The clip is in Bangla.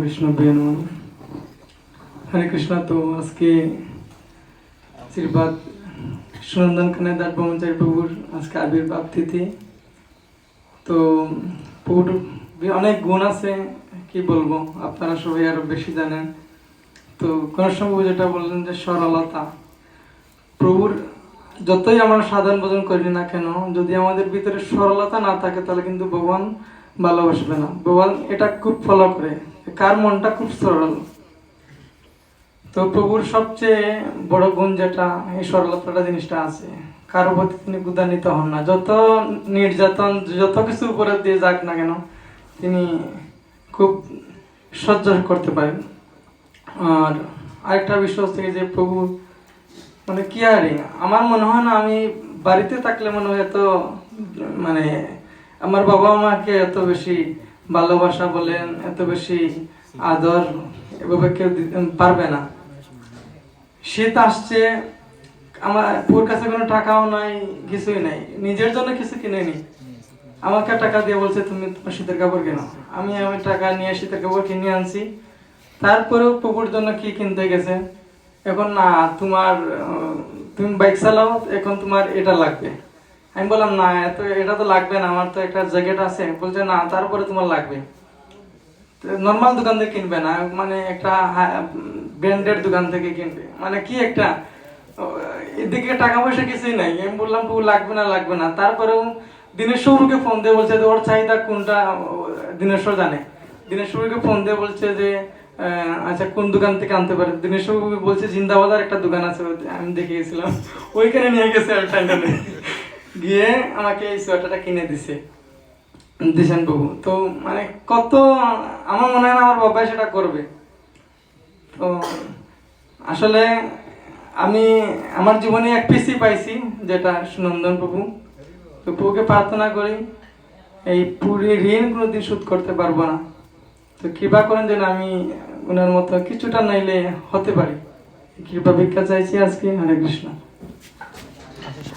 কৃষ্ণ হরে কৃষ্ণ, তো আজকে সুনন্দন খানের দাস ব্রহ্মচারী প্রভুর আজকে আবির্ভাব তিথি। তো প্রভুর অনেক গুণ আছে, কি বলব, আপনারা সবাই আরও বেশি জানেন। তো গণেশ প্রভু যেটা বললেন যে সরলতা। প্রভুর যতই আমরা সাধারণ ভোজন করি না কেন, যদি আমাদের ভিতরে সরলতা না থাকে, তাহলে কিন্তু ভগবান ভালোবাসবে না। ভগবান এটা খুব ফলো করে। কার মনটা খুব সরল? তো প্রভুর সবচেয়ে বড় গুণ যেটা, এই সরলতাটা জিনিসটা আছে। কারও প্রতি তিনি গুদান্বিত হন না। যত নির্যাতন, যত কিছু উপরে দিয়ে যাক না কেন, তিনি খুব সহ্য করতে পারেন। আর আরেকটা বিশ্বাস থেকে যে প্রভু মানে কি আর আমার মনে হয় না আমি বাড়িতে থাকলে মনে হয় এত মানে আমার বাবা মাকে এত বেশি ভালোবাসা বলেন, এত বেশি আদর এভাবে কেউ পারবে না। শীত আসছে, আমার ওর কাছে কোনো টাকাও নাই, কিছুই নাই। নিজের জন্য কিছু কিনে নি আমাকে টাকা দিয়ে বলছে, তুমি তোমার শীতের কাপড় কেনো? আমি আমি টাকা নিয়ে শীতের কাপড় কিনে আনছি। তারপরেও পুকুর জন্য কি কিনতে গেছে? এখন না, তোমার তুমি বাইক চালাও, এখন তোমার এটা লাগবে। আমি বললাম, না, এত, এটা তো লাগবে না, আমার তো একটা জ্যাকেট আছে। বলছে, না, তারপরে তোমার লাগবে। নর্মাল দোকান থেকে কিনবে না মানে একটা ব্র্যান্ডেড দোকান থেকে কিনবে। মানে কি একটা এদিকে টাকা পয়সা কিছুই নাই। আমি বললাম, বউ, লাগবে না লাগবে না। তারপরেও দিনেশ্বরকে ফোন দিয়ে বলছে যে, ওর চাহিদা কোনটা? দিনেশ্বর জানে। দিনেশ্বরকে ফোন দিয়ে বলছে যে আচ্ছা কোন দোকান থেকে আনতে পারে? দিনেশ্বর বলছে জিন্দাবাজার একটা দোকান আছে। আমি দেখে গেছিলাম ওইখানে নিয়ে গেছে আর টাইটানে গিয়ে আমাকে এই সোয়েটারটা কিনে দিছে। দিছেন বাবু তো মানে কত, আমার মনে হয় না আমার বাবাই সেটা করবে। তো আসলে আমি আমার জীবনে এক পিসি পাইছি, যেটা সুনন্দন প্রভু তো প্রভুকে প্রার্থনা করি, এই পুরী ঋণ কোনোদিন শোধ করতে পারব না। তো কৃপা করেন যেন আমি ওনার মতো কিছুটা নাইলে হতে পারি। কৃপা ভিক্ষা চাইছি আজকে। হরে কৃষ্ণ।